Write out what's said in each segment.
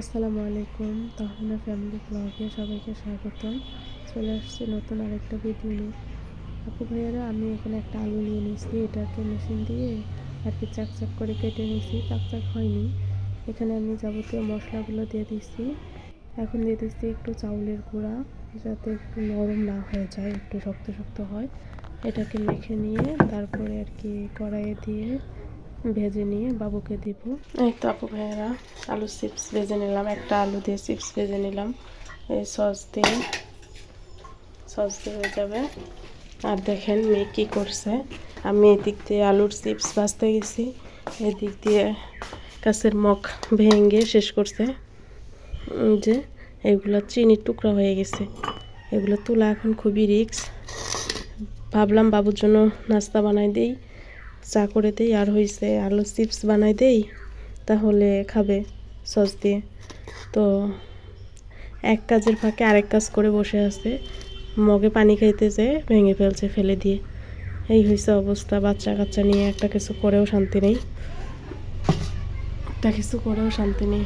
আসসালামু আলাইকুম, তাহমিনা ফ্যামিলি ব্লগে সবাইকে স্বাগতম। চলে আসছে নতুন আরেকটা ভিডিও নিয়ে। আপু ভাইয়ারা, আমি এখানে একটা আলু নিয়ে নিয়েছি, এটাকে মেশিন দিয়ে আর কি চাক চাক করে কেটে নিয়েছি চাক চাক হয়নি। এখানে আমি যাবতীয় মশলাগুলো দিয়ে দিচ্ছি এখন দিয়ে দিচ্ছি একটু চাউলের গুঁড়া, যাতে একটু নরম না হয়ে যায়, একটু শক্ত শক্ত হয়। এটাকে মেখে নিয়ে তারপরে আর কি কড়াইয়ে দিয়ে ভেজে নিয়ে বাবুকে দিব। এই তো আপু ভাইয়েরা, আলু চিপস ভেজে নিলাম। একটা আলু দিয়ে চিপস ভেজে নিলাম। এই সস দিয়ে। সস দিয়ে হয়ে যাবে। আর দেখেন মেয়ে কী করছে। আমি এদিক দিয়ে আলুর চিপস ভাজতে গেছি। এদিক দিয়ে কাছের মগ ভেঙে শেষ করছে। যে, এগুলো চিনির টুকরা হয়ে গেছে। এগুলো তোলা এখন খুবই রিক্স ভাবলাম বাবুর জন্য নাস্তা বানাই দেই। চা করে দেই, আর হয়েছে আলু চিপস বানাই দেই, তাহলে খাবে সস দিয়ে। তো এক কাজের ফাঁকে আরেক কাজ করে বসে আছে, মগে পানি খাইতেছে ভেঙে ফেলছে ফেলে দিয়ে। এই হয়েছে অবস্থা, বাচ্চা কাচ্চা নিয়ে একটা কিছু করেও শান্তি নেই। একটা কিছু করেও শান্তি নেই।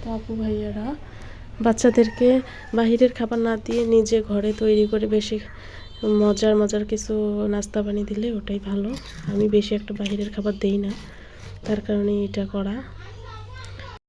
তো আপু ভাইয়ারা, বাচ্চাদেরকে বাহিরের খাবার না দিয়ে নিজে ঘরে তৈরি করে বেশি মজার মজার কিছু নাস্তা বানিয়ে দিলে ওটাই ভালো। আমি বেশি একটা বাহিরের খাবার দেই না। তার কারণে এটা করা।